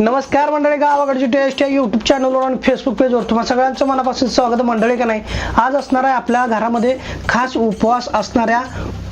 नमस्कार मंडळी गावाकडची टेस्ट या युट्यूब चॅनलवर आणि फेसबुक पेजवर तुम्हाला सगळ्यांचं मनापासून स्वागत. मंडळी का नाही आज असणार आहे आपल्या घरामध्ये खास उपवास असणाऱ्या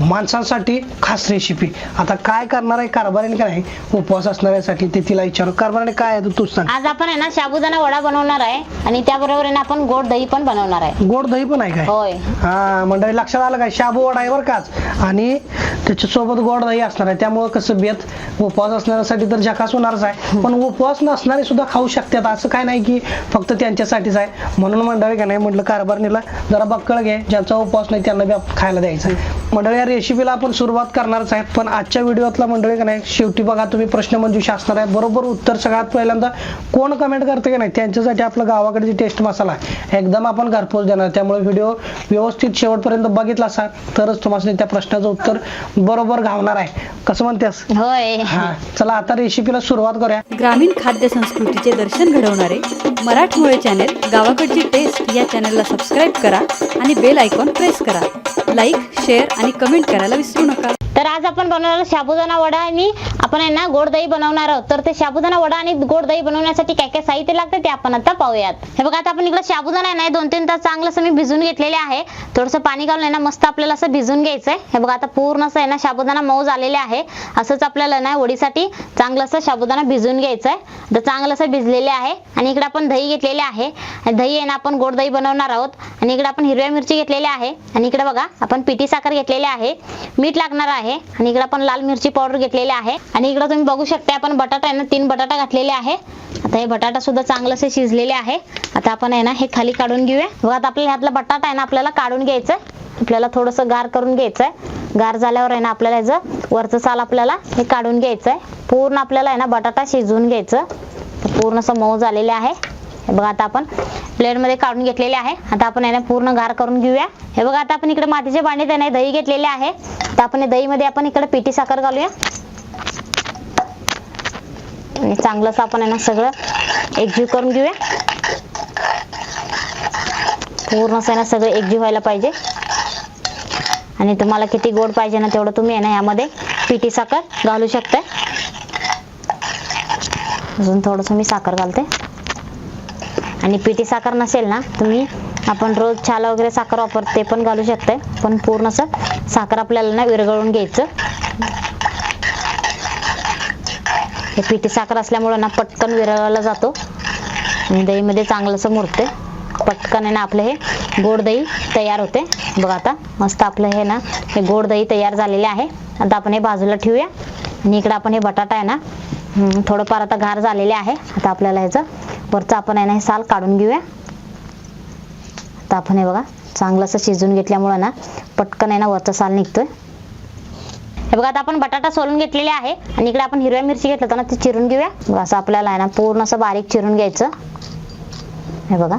माणसांसाठी खास रेसिपी आता काय करणार आहे कारभारीने का नाही उपवास असणाऱ्यासाठी ते तिला विचारू. कारभाराने काय आहे तू तूच सांग. आज आपण आहे ना साबुदाणा वडा बनवणार आहे आणि त्याबरोबर आहे ना आपण गोड दही पण बनवणार आहे. गोड दही पण आहे काय? होय. हा मंडळी लक्षात आलं काय? शाबू वडा आहे बरं काच आणि त्याच्यासोबत गोड दही असणार आहे. त्यामुळं कसं बेत उपवास असणाऱ्यासाठी तर झकास होणारच आहे. पण उपवास नसणारे सुद्धा खाऊ शकतात. असं काय नाही की फक्त त्यांच्यासाठीच आहे. म्हणून मंडळी का नाही म्हटलं कारभारणीला जरा बक्कळ घे. ज्यांचा उपवास नाही त्यांना बी आप- खायला द्यायचं आहे. मंडळी या रेसिपीला आपण सुरुवात करणारच आहेत. पण आजच्या व्हिडिओतला मंडळी का नाही शेवटी बघा तुम्ही प्रश्न मंजुषा असणार आहे. बरोबर उत्तर सगळ्यात पहिल्यांदा कोण कमेंट करते की नाही त्यांच्यासाठी आपलं गावाकडची टेस्ट मसाला आहे. एकदम आपण घरपोच देणार. त्यामुळे व्हिडिओ व्यवस्थित शेवटपर्यंत बघितला असाल तरच तुम्हाला त्या प्रश्नाचं उत्तर बरोबर घावणार आहे. कसं म्हणतेस? होय. हा चला आता रेसिपीला सुरुवात करूया. ग्रामीण खाद्य संस्कृतीचे दर्शन घडवणारे मराठमोळे चॅनेल गावाकडची टेस्ट या चॅनलला सबस्क्राईब करा आणि बेल आयकॉन प्रेस करा. लाईक शेअर आणि कमेंट करायला विसरू नका. तर आज आपण बनवणार साबुदाणा वडा आणि आपण आहे ना गोड दही बनवणार आहोत. तर ते साबुदाणा वडा आणि गोड दही बनवण्यासाठी काय काय साहित्य लागतं ते आपण आता पाहूयात. हे बघा आता आपण इकडे साबुदाणा आहे ना दोन तीन तास चांगलं असं मी भिजून घेतलेले आहे. थोडंसं पाणी घालून आहे ना मस्त आपल्याला असं भिजून घ्यायचंय. हे बघा आता पूर्ण असं आहे ना साबुदाणा मऊ झालेले आहे. असंच आपल्याला ना वडीसाठी चांगलं असं साबुदाणा भिजून घ्यायचंय. तर चांगलं असं भिजलेले आहे. आणि इकडे आपण दही घेतलेले आहे. दही आहे ना आपण गोड दही बनवणार आहोत. आणि इकडे आपण हिरव्या मिरची घेतलेली आहे. आणि इकडे बघा आपण पिठी साखर घेतलेली आहे. मीठ लागणार आहे. आणि इकडे आपण लाल मिरची पावडर घेतलेली आहे. आणि इकडं तुम्ही बघू शकता आपण बटाटा आहे ना तीन बटाटा घातलेले आहे. आता हे बटाटा सुद्धा चांगलं असे शिजलेले आहे. आता आपण आहे ना हे खाली काढून घेऊया. बघा आता आपल्या ह्यातला बटाटा आहे ना आपल्याला काढून घ्यायचं आपल्याला थोडंसं गार करून घ्यायचं आहे गार झाल्यावर आहे ना आपल्याला ह्याचं वरचं साल आपल्याला हे काढून घ्यायचं आहे पूर्ण आपल्याला आहे ना बटाटा शिजवून घ्यायचं. पूर्ण असं मऊ झालेले आहे. हे बघा आता आपण प्लेटमध्ये काढून घेतलेले आहे. आता आपण याने पूर्ण गार करून घेऊया. हे बघा आता आपण इकडे मातीचे भांडे त्याने दही घेतलेले आहे. तर आपण दहीमध्ये आपण इकडे पिठी साखर घालूया. चांगलंच आपण आहे ना सगळं एकजीव करून घेऊया. पूर्ण आहे ना सगळं एकजीव व्हायला पाहिजे. आणि तुम्हाला किती गोड पाहिजे ना तेवढं तुम्ही आहे ना यामध्ये पिठी साखर घालू शकताय. अजून थोडंसं मी साखर घालते. आणि पिठी साखर नसेल ना तुम्ही आपण रोज छाला वगैरे साखर वापरते ते पण घालू शकताय. पण पूर्ण असं साखर आपल्याला ना विरघळून घ्यायचं. पिठी साखर असल्यामुळं ना पटकन विरळला जातो. दहीमध्ये चांगलंसं मुरते. पटकन आहे ना आपलं हे गोड दही तयार होते. बघा आता मस्त आपलं हे ना हे गोड दही तयार झालेले आहे. आता आपण हे बाजूला ठेवूया. आणि इकडे आपण हे बटाटा आहे ना थोडंफार आता घार झालेले आहे. आता आपल्याला ह्याचं वरचं आपण आहे ना हे साल काढून घेऊया. आता आपण हे बघा चांगलंसं शिजून घेतल्यामुळं ना पटकन आहे ना वरचं साल निघतोय. हे बघा आता आपण बटाटा सोलून घेतलेले आहे. आणि इकडे आपण हिरव्या मिरची घेतलं होतं ना ते चिरून घेऊया. बघा असं आपल्याला आहे ना पूर्ण असं बारीक चिरून घ्यायचं. हे बघा.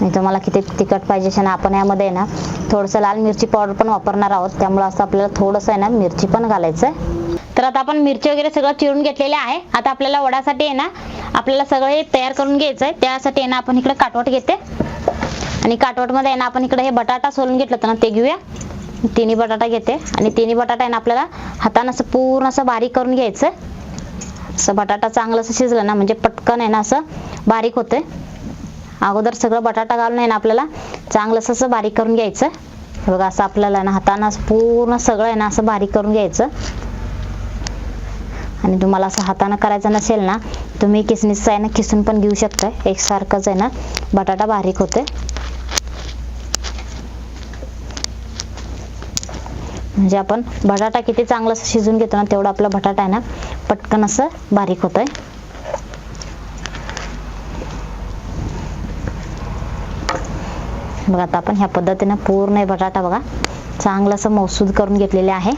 आणि तुम्हाला किती तिखट पाहिजे असेल ना आपण यामध्ये आहे ना थोडंसं लाल मिरची पावडर पण वापरणार आहोत. त्यामुळे असं आपल्याला थोडंसं आहे ना मिरची पण घालायचं आहे तर आता आपण मिरची वगैरे सगळं चिरून घेतलेले आहे. आता आपल्याला वडासाठी आहे ना आपल्याला सगळं तयार करून घ्यायचं आहे त्यासाठी आहे ना आपण इकडे काटवट घेते. आणि काटवटमध्ये आहे ना आपण इकडे हे बटाटा सोलून घेतलं होतं ना ते घेऊया. तिन्ही बटाटा घेते. आणि तिन्ही बटाटा आहे ना आपल्याला हातानं असं पूर्ण असं बारीक करून घ्यायचं. असं बटाटा चांगलं असं शिजलं ना म्हणजे पटकन आहे ना असं बारीक होते अगोदर सगळं बटाटा घालून आहे ना आपल्याला चांगलं असं बारीक करून घ्यायचं. बघा असं आपल्याला ना हातानं असं पूर्ण सगळं आहे ना असं बारीक करून घ्यायचं. आणि तुम्हाला असं हातानं करायचं नसेल ना तुम्ही किसनीसचं आहे ना किसून पण घेऊ शकता एकसारखंच आहे ना बटाटा बारीक होते म्हणजे आपण बटाटा किती चांगलं असं शिजून घेतो ना तेवढं आपला बटाटा आहे ना पटकन असं बारीक होतोय. बघा आता आपण ह्या पद्धतीनं पूर्ण बटाटा बघा चांगलं असं मौसूद करून घेतलेले आहे.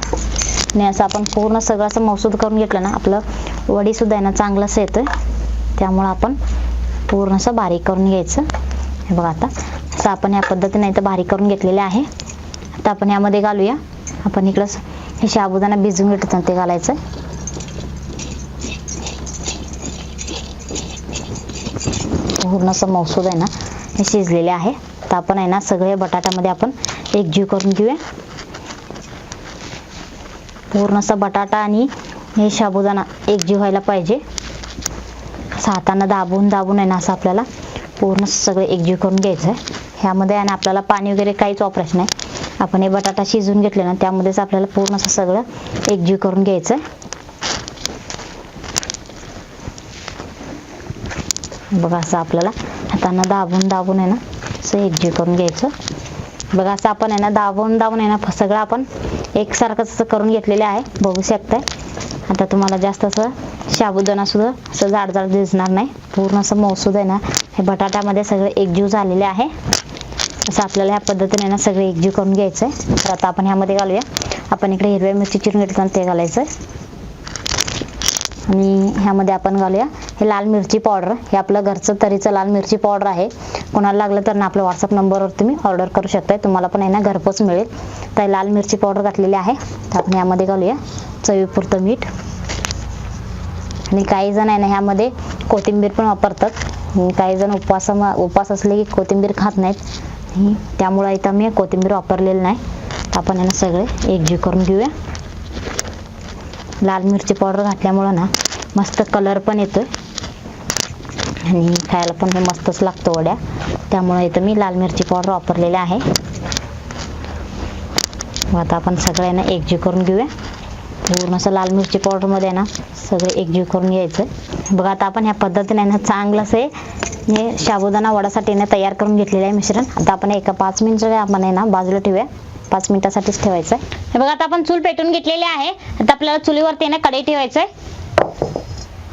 आणि असं आपण पूर्ण सगळं असं मौसूद करून घेतलं ना आपलं वडी सुद्धा आहे ना चांगलं असं येतं त्यामुळं आपण पूर्ण असं बारीक करून घ्यायचं. हे बघा आता असं आपण या पद्धतीने इथं बारीक करून घेतलेले आहे. आता आपण यामध्ये घालूया. आपण इकडं हे साबुदाणा भिजून घेतो ते घालायचं. पूर्ण असं मौसूद आहे ना हे शिजलेले आहे. तर आपण आहे ना सगळे बटाट्यामध्ये आपण एक जीव करून घेऊया. पूर्ण असा बटाटा आणि हे साबुदाणा एकजीव व्हायला पाहिजे. असं दाबून दाबून आहे ना असं आपल्याला पूर्ण सगळं एकजीव करून घ्यायचं आहे ह्यामध्ये आणि आपल्याला पाणी वगैरे काहीच वापरायचं नाही. आपण हे बटाटा शिजवून घेतले ना त्यामध्येच आपल्याला पूर्ण असं सगळं एकजीव करून घ्यायचं. बघा असं आपल्याला हातानं दाबून दाबून आहे ना असं एकजीव करून घ्यायचं. बघा असं आपण आहे ना दाबून दाबून आहे ना सगळं आपण एकसारखंच असं करून घेतलेलं आहे. बघू शकताय. आता तुम्हाला जास्त असं साबुदाणा सुद्धा असं जाड जाड दिसणार नाही. पूर्ण असं मौसूद आहे ना हे बटाट्यामध्ये सगळं एकजीव झालेले आहे. असं आपल्याला ह्या पद्धतीने ना सगळे एकजीव करून घ्यायचं आहे तर आता आपण ह्यामध्ये घालूया. आपण इकडे हिरव्या मिरची चिरून घेतलं ते घालायचं आहे आणि ह्यामध्ये आपण घालूया. हे लाल मिरची पावडर. हे आपलं घरचं तरीचं लाल मिरची पावडर आहे. कोणाला लागलं तर ना आपल्या व्हॉट्सअप नंबरवर तुम्ही ऑर्डर करू शकताय. तुम्हाला पण आहे ना घरपोच मिळेल. तर हे लाल मिरची पावडर घातलेली आहे. तर आपण यामध्ये घालूया. चवीपुरतं मीठ. आणि काही जण आहे ना ह्यामध्ये कोथिंबीर पण वापरतात. काही जण उपवासा उपवास असले की कोथिंबीर खात नाहीत. नाही त्यामुळे इथं मी कोथिंबीर वापरलेली नाही. आपण यांना सगळे एकजीव करून घेऊया. लाल मिरची पावडर घातल्यामुळं ना मस्त कलर पण येतोय. आणि खायला पण हे मस्तच लागतं वड्या. त्यामुळे इथं मी लाल मिरची पावडर वापरलेली आहे. मग आता आपण सगळ्यांना एकजीव करून घेऊया. पूर्ण असं लाल मिरची पावडरमध्ये ना सगळं एकजीव करून घ्यायचं. बघा आता आपण ह्या पद्धतीने ना चांगलं असं हे साबुदाणा वडासाठी ना तयार करून घेतलेलं आहे मिश्रण. आता आपण एका पाच मिनिटं आपण आहे ना बाजूला ठेवूया. पाच मिनिटासाठीच ठेवायचं आहे हे बघा आता आपण चूल पेटून घेतलेली आहे. आता आपल्याला चुलीवरती ना कढई ठेवायचं आहे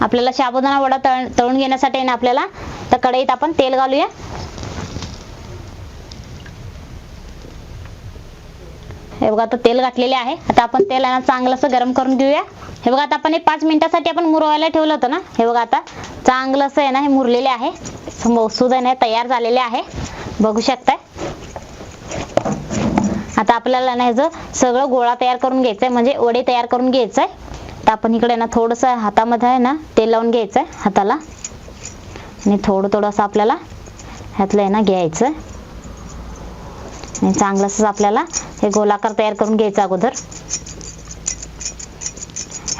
आपल्याला साबुदाणा वडा तळ तळून घेण्यासाठी ना आपल्याला तर कढईत आपण तेल घालूया. हे बघा आता तेल घातलेले आहे. आता आपण तेल आहे ना चांगलं असं गरम करून घेऊया. हे बघा आता आपण हे पाच मिनिटासाठी आपण मुरवायला ठेवलं होतं ना. हे बघा आता चांगलं असं आहे ना हे मुरलेले आहे. असं आहे ना हे तयार झालेले आहे. बघू शकताय. आता आपल्याला ना ह्याचं सगळं गोळा तयार करून घ्यायचंय म्हणजे वडे तयार करून घ्यायचंय. तर आपण इकडे ना थोडंसं हातामध्ये आहे ना तेल लावून घ्यायचंय हाताला. आणि थोडं थोडंसं आपल्याला ह्यातलं आहे ना घ्यायचं आणि चांगलं असं आपल्याला हे गोलाकार तयार करून घ्यायचं अगोदर.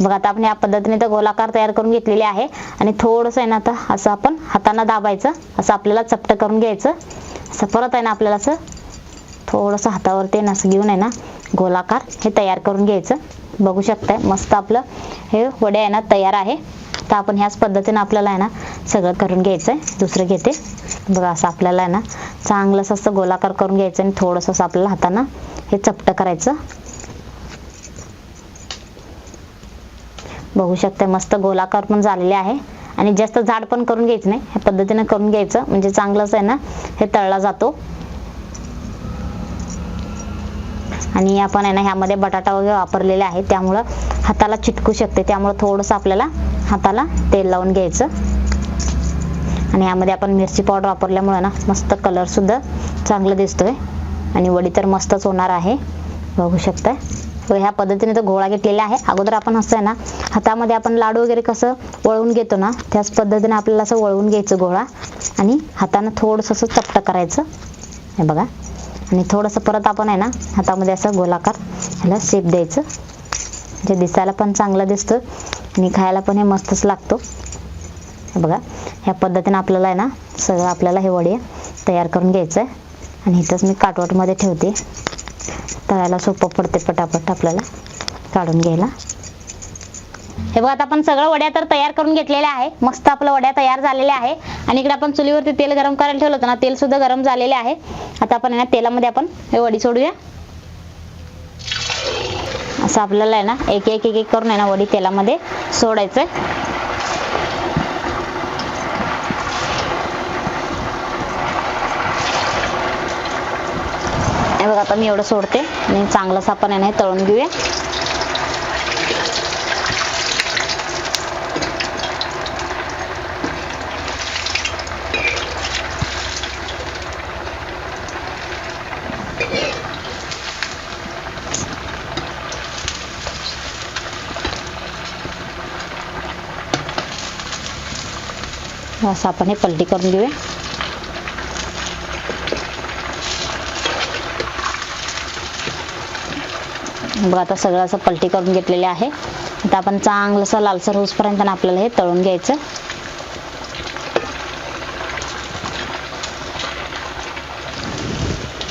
बघा आता आपण या पद्धतीने तर गोलाकार तयार करून घेतलेले आहे. आणि थोडंसं आहे ना आता असं आपण हाताना दाबायचं असं आपल्याला चपट करून घ्यायचं. असं परत आहे ना आपल्याला असं थोडंसं हातावरती ना असं घेऊन आहे ना गोलाकार हे तयार करून घ्यायचं. बघू शकताय मस्त आपलं हे वडे आहे ना तयार आहे. तर आपण ह्याच पद्धतीने आपल्याला आहे ना सगळं करून घ्यायचं आहे दुसरं घेते. बघा असं आपल्याला आहे ना चांगलंसं असं गोलाकार करून घ्यायचं आणि थोडंसं असं आपल्याला हाताना हे चपटं करायचं. बघू शकता मस्त गोलाकार पण झालेले आहे. आणि जास्त जाड पण करून घ्यायचं नाही. ह्या पद्धतीने करून घ्यायचं. म्हणजे चांगलंच आहे ना हे तळला जातो. आणि आपण आहे ना ह्यामध्ये बटाटा वगैरे वापरलेले आहे. त्यामुळं हाताला चिटकू शकते. त्यामुळं थोडंसं आपल्याला हाताला तेल लावून घ्यायचं. आणि यामध्ये आपण मिरची पावडर वापरल्यामुळे ना मस्त कलर सुद्धा चांगलं दिसतोय. आणि वडी तर मस्तच होणार आहे. बघू शकताय. ह्या पद्धतीने तो गोळा घेतलेला आहे. अगोदर आपण असं आहे ना हातामध्ये आपण लाडू वगैरे कसं वळवून घेतो ना त्याच पद्धतीने आपल्याला असं वळवून घ्यायचं गोळा आणि हातानं थोडंसं असं चपट करायचं. हे बघा. आणि थोडंसं परत आपण आहे ना हातामध्ये असं गोलाकार ह्याला शेप द्यायचं. जे दिसायला पण चांगलं दिसतं आणि खायला पण हे मस्तच लागतो. हे बघा. ह्या पद्धतीने आपल्याला आहे ना सगळं आपल्याला हे वडे तयार करून घ्यायचं आहे आणि इथंच मी काटवटमध्ये ठेवते. तळायला सोपं पडते पटापट आपल्याला काढून घ्यायला. हे बघा आता आपण सगळं वड्या तर तयार करून घेतलेल्या आहे. मस्त आपलं वड्या तयार झालेल्या आहे. आणि इकडे आपण चुलीवरती तेल गरम करायला ठेवलं होतं ना तेल सुद्धा गरम झालेले आहे. आता आपण आहे ना तेलामध्ये आपण हे वडी सोडूया. असं आपल्याला आहे ना एक एक एक एक करून आहे ना वडी तेलामध्ये सोडायचं हे बघा आता मी एवढं सोडते. आणि चांगलंच आपण आहे ना तळून घेऊया. असं आपण हे पलटी करून घेऊया. बघा आता सगळं असं पलटी करून घेतलेले आहे. आता आपण चांगलंसं लालसर होसपर्यंत आपल्याला हे तळून घ्यायचं.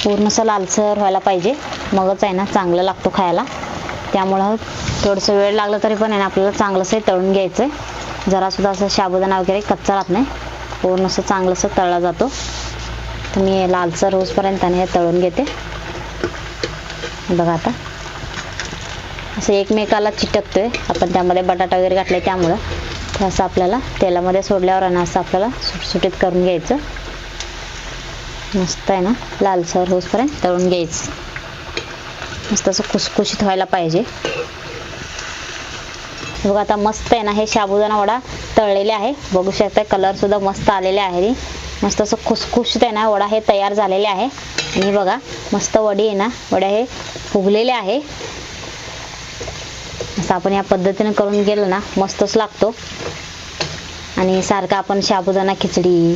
पूर्णसं लालसर व्हायला पाहिजे. मगच आहे ना चांगलं लागतो खायला. त्यामुळं थोडंसं वेळ लागला तरी पण आहे ना आपल्याला चांगलंसं हे तळून घ्यायचं आहे जरासुद्धा असं शाबुदाना वगैरे कच्चा राहत नाही. पूर्णसं चांगलंसं तळला जातो. तर मी हे लालसर होईपर्यंत हे तळून घेते. बघा आता. असं एकमेकाला चिटकतोय. आपण त्यामध्ये बटाटा वगैरे घातलाय त्यामुळं. ते असं आपल्याला तेलामध्ये सोडल्यावर आहे ना असं आपल्याला सुटसुटीत करून घ्यायचं. मस्त आहे ना? लालसर होसपर्यंत तळून घ्यायचं. मस्त असं खुसखुशीत व्हायला पाहिजे. बघा आता मस्त आहे ना? हे साबुदाणा वडा तळलेले आहे. बघू शकता कलर सुद्धा मस्त आलेले आहे मस्त असं खुसखुशीत आहे ना? वडा हे तयार झालेले आहे. आणि बघा मस्त वडी आहे ना? वड्या हे फुगलेले आहे. असं आपण या पद्धतीने करून गेलं ना मस्तच लागतो. आणि सारखं आपण साबुदाणा खिचडी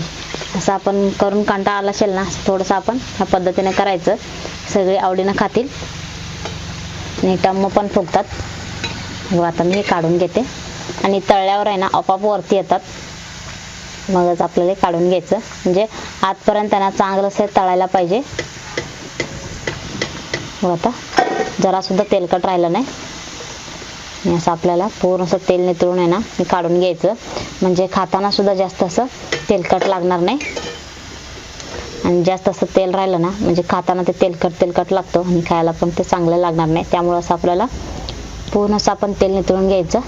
असं आपण करून कंटाळा आला असेल ना थोडंसं आपण ह्या पद्धतीने करायचं. सगळे आवडीनं खातील. आणि टम्म पण फुगतात. व आता मी हे काढून घेते. आणि तळल्यावर आहे ना आपोआप वरती येतात. मगच आपल्याला हे काढून घ्यायचं. म्हणजे आतपर्यंत त्यांना चांगलं असं तळायला पाहिजे. व आता जरासुद्धा तेलकट राहिलं नाही. आणि असं आपल्याला पूर्ण असं तेल नितळून आहे ना हे काढून घ्यायचं. म्हणजे खाताना सुद्धा जास्त असं तेलकट लागणार नाही. आणि जास्त असं तेल राहिलं ना म्हणजे खाताना ते तेलकट तेलकट लागतो आणि खायला पण ते चांगलं लागणार नाही. त्यामुळं असं आपल्याला पूर्ण असं आपण तेल नितळून घ्यायचं.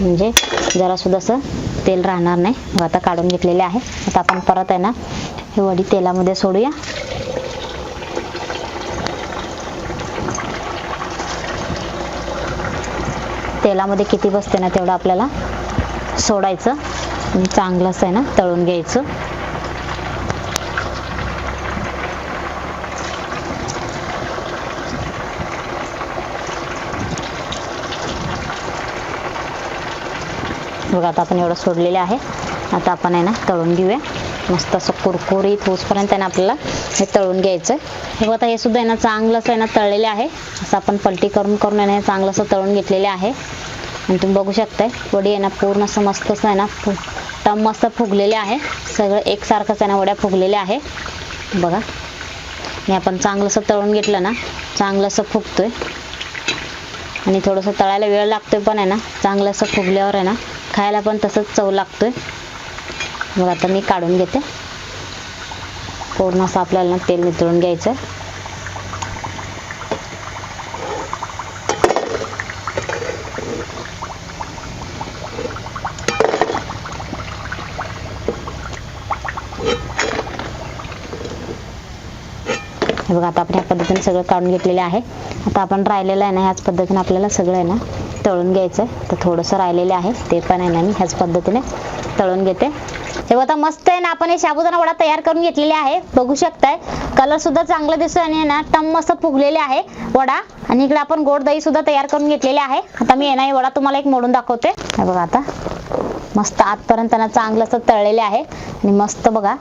म्हणजे जरासुद्धा असं तेल राहणार नाही. मग आता काढून घेतलेले आहे. आता आपण परत आहे ना हे वडी तेलामध्ये सोडूया. तेलामध्ये किती बसते ना तेवढं आपल्याला सोडायचं. चांगलंच चांगलं असं आहे ना तळून घ्यायचं. बघा आता आपण एवढं सोडलेलं आहे. आता आपण आहे ना तळून घेऊया. मस्त असं कुरकुरीत होसपर्यंत आहे ना आपल्याला हे तळून घ्यायचं हे बघा आता हे सुद्धा आहे ना चांगलं असं आहे ना तळलेले आहे. असं आपण पलटी करून करून आहे ना हे चांगलं असं तळून घेतलेले आहे. आणि तुम्ही बघू शकताय वडी आहे ना पूर्ण असं मस्त असं आहे ना टम मस्त फुगलेले आहे. सगळं एकसारखंच आहे ना वड्या फुगलेल्या आहे. बघा हे आपण चांगलंसं तळून घेतलं ना चांगलं असं फुगतोय. आणि थोडंसं तळायला वेळ लागतोय पण आहे ना चांगलं असं फुगल्यावर आहे ना खायला पण तसंच चव लागतोय. मग आता मी काढून घेते. पूर्ण असं आपल्याला तेल नितळून घ्यायचं हे बघा आता आपण ह्या पद्धतीने सगळं काढून घेतलेले आहे. आता आपण राहिलेलं आहे ना ह्याच पद्धतीने आपल्याला सगळं आहे ना तळून घ्यायचं आहे तर थोडंसं राहिलेले आहे ते पण आहे ना मी ह्याच पद्धतीने तळून घेते. हे बघा आता मस्त आहे ना आपण हे साबुदाणा वडा तयार करून घेतलेले आहे. बघू शकताय. कलर सुद्धा चांगला दिसतोय आणि आहे ना टम मस्त फुगलेले आहे वडा. आणि इकडे आपण गोड दही सुद्धा तयार करून घेतलेले आहे. आता मी येणार ना हे वडा तुम्हाला एक मोडून दाखवते. बघा आता. मस्त आतपर्यंत ना चांगलं असं तळलेले आहे. आणि मस्त बघा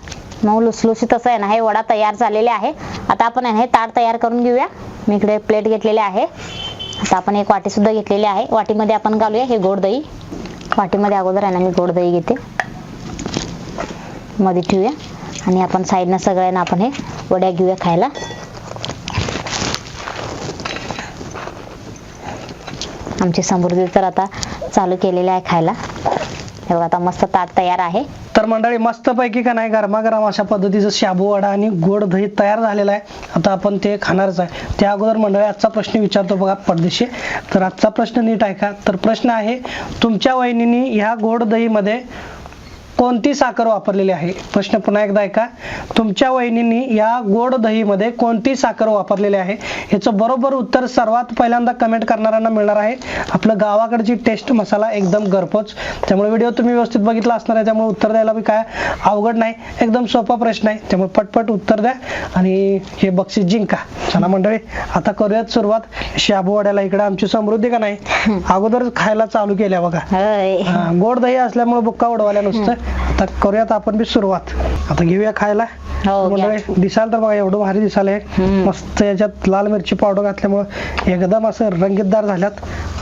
मग लुसलुशीत असं आहे ना हे वडा तयार झालेले आहे. आता आपण आहे ना हे ताट तयार करून घेऊया. मी इकडे प्लेट घेतलेले आहे. आता आपण एक वाटी सुद्धा घेतलेली आहे. वाटीमध्ये आपण घालूया हे गोड दही. वाटीमध्ये अगोदर आहे ना मी गोड दही घेते. मध्ये ठेवूया. आणि आपण साईडनं सगळ्यांना आपण हे वड्या घेऊया खायला. आमची समृद्धी तर आता चालू केलेली आहे खायला. हे आता मस्त ताट तयार आहे. तर मंडळी मस्तपैकी का नाही गरमागरम अशा पद्धतीचं शाबू वडा आणि गोड दही तयार झालेला आहे. आता आपण ते खाणारच आहे. त्या अगोदर मंडळी आजचा प्रश्न विचारतो बघा परदेशी. तर आजचा प्रश्न नीट आहे का तर प्रश्न आहे तुमच्या वहिनीने ह्या गोड दहीमध्ये कोणती साखर वापरलेली आहे? प्रश्न पुन्हा एकदा ऐका. तुमच्या वहिनींनी या गोड दहीमध्ये कोणती साखर वापरलेली आहे? याचं बरोबर उत्तर सर्वात पहिल्यांदा कमेंट करणाऱ्यांना मिळणार आहे. आपलं गावाकडची टेस्ट मसाला एकदम घरपोच. त्यामुळे व्हिडिओ तुम्ही व्यवस्थित बघितला असणार आहे. त्यामुळे उत्तर द्यायला बी काय अवघड नाही. एकदम सोपा प्रश्न आहे. त्यामुळे पटपट उत्तर द्या. आणि हे बक्षीस जिंका. चला मंडळी आता करूयात सुरुवात. शाबू वड्याला इकडे आमची समृद्धी का नाही? अगोदर खायला चालू केल्या बघा. गोड दही असल्यामुळे बुक्का उडवायला नुसतं. आता करूयात आपण बी सुरुवात. आता घेऊया खायला. हो, घ्या. मंडळी दिसाल तर बघा एवढं भारी दिसायला हम्म. मस्त याच्यात लाल मिरची पावडर घातल्यामुळे एकदम असं रंगीतदार झाल्यात.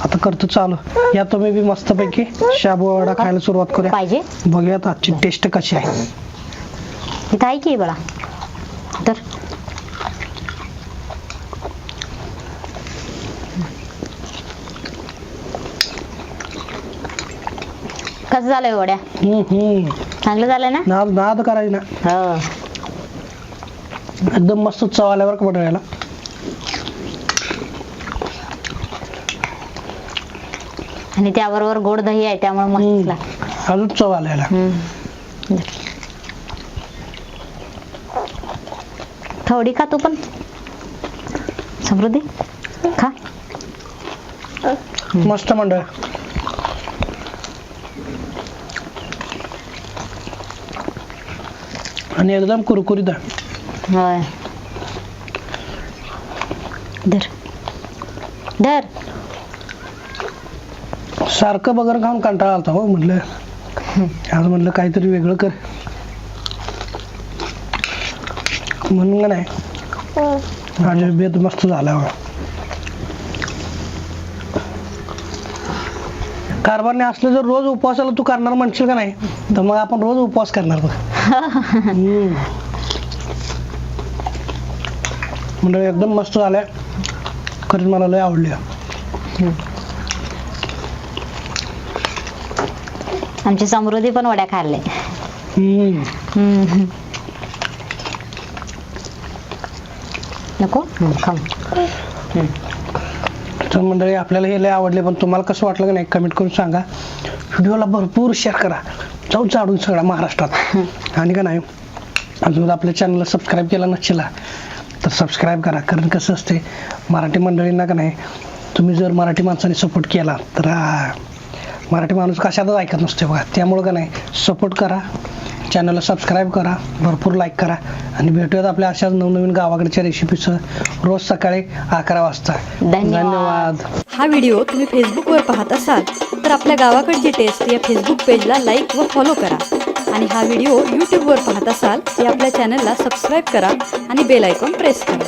आता करतो चालू. या तुम्ही बी मस्तपैकी शाबू वडा खायला सुरुवात करूया. पाहिजे. बघूयात आजची टेस्ट कशी आहे. इथं आहे की बळा तर कसं झालंय वड्या हम्म, हम्म. चांगलं झालंय ना? नाद नाद करायची ना. हो. एकदम मस्त चव आल्यावर का आणि त्याबरोबर गोड दही आहे त्यामुळे मस्त हम्म. लागतं. अजून चव आल्याला हम्म. थोडी खा तू पण. समृद्धी खा. मस्त मंडळ. आणि एकदम कुरकुरीत आहे होय. धर. धर. सारखं बगर खाऊन कंटाळा आलता हो म्हटलं आज म्हटलं काहीतरी वेगळं कर. म्हणून का नाही? आज बेत मस्त झाला बघा. कारभारने असलं जर रोज उपवासाला तू करणार म्हणशील का नाही तर मग आपण रोज उपवास करणार बघ हम्म. म्हणजे एकदम मस्त झालंय खरंच मला लय आवडली आमची समृद्धी पण वड्या खाल्ले हम्म. हम्म. नको हम्म, खाऊ तर मंडळी आपल्याला हे लय आवडले पण तुम्हाला कसं वाटलं का नाही कमेंट करून सांगा. व्हिडिओला भरपूर शेअर करा. जाऊ जाडून सगळा महाराष्ट्रात. आणि का नाही अजून आपल्या चॅनलला सबस्क्राईब केला नसेल तर सबस्क्राईब करा. कारण कसं असते मराठी मंडळींना का नाही तुम्ही जर मराठी माणसाने सपोर्ट केला तर मराठी माणूस कशातच ऐकत नसते बघा. त्यामुळं का नाही सपोर्ट करा. चॅनलला सबस्क्राईब करा भरपूर लाईक करा आणि भेटूयात आपल्या अशाच नवनवीन गावाकडच्या रेसिपीसह रोज सकाळी अकरा वाजता. धन्यवाद. हा व्हिडिओ तुम्ही फेसबुकवर पाहत असाल तर आपल्या गावाकडची टेस्ट या फेसबुक पेजला लाईक व फॉलो करा. आणि हा व्हिडिओ यूट्यूबवर पाहत असाल तर आपल्या चॅनलला सबस्क्राईब करा आणि बेल आयकॉन प्रेस करा.